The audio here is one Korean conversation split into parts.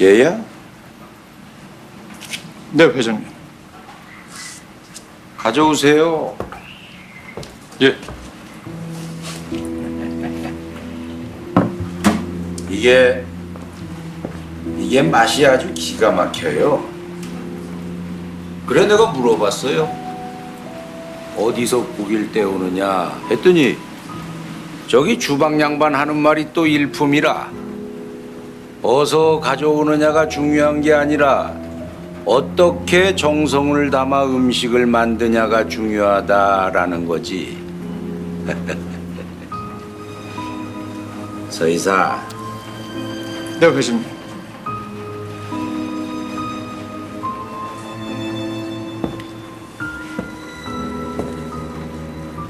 얘야? 네, 회장님. 가져오세요. 예. 이게 이게 맛이 아주 기가 막혀요. 그래 내가 물어봤어요. 어디서 국일 때우느냐 했더니 저기 주방 양반 하는 말이 또 일품이라. 어서 가져오느냐가 중요한 게 아니라 어떻게 정성을 담아 음식을 만드냐가 중요하다라는 거지. 서이사. 네, 회장님.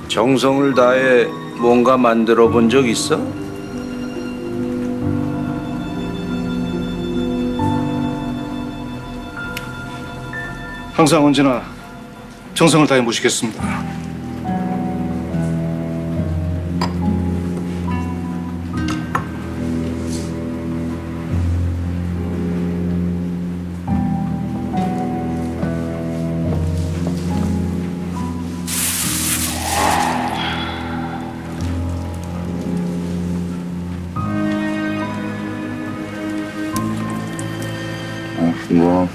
정성을 다해 뭔가 만들어 본 적 있어? 항상 언제나 정성을 다해 모시겠습니다. 뭐,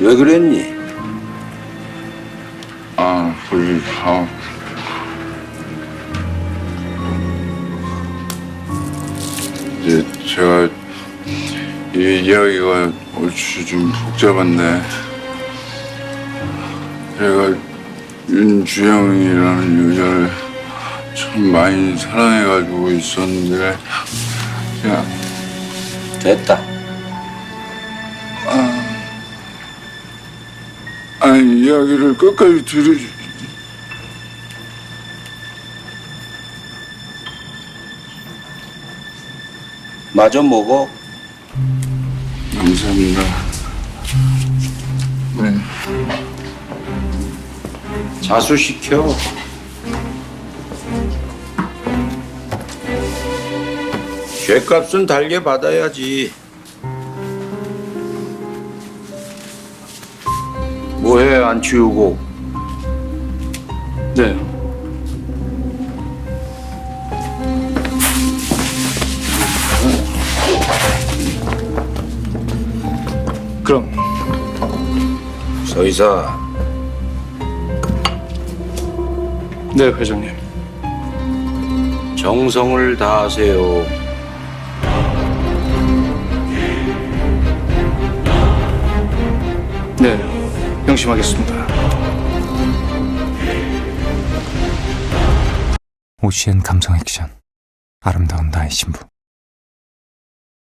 왜 그랬니? 아, 거기, 아. 이제 제가 이 이야기가 얼추 좀 복잡한데 제가 윤주영이라는 여자를 참 많이 사랑해가지고 있었는데 그냥 됐다. 이야기를 끝까지 들으시 마저 먹어. 감사합니다. 네. 자수시켜. 죗값은 달게 받아야지. 뭐해 안 치우고? 네. 그럼 서이사 네, 회장님. 정성을 다하세요. 명심하겠습니다. OCN 감성 액션 아름다운 나의 신부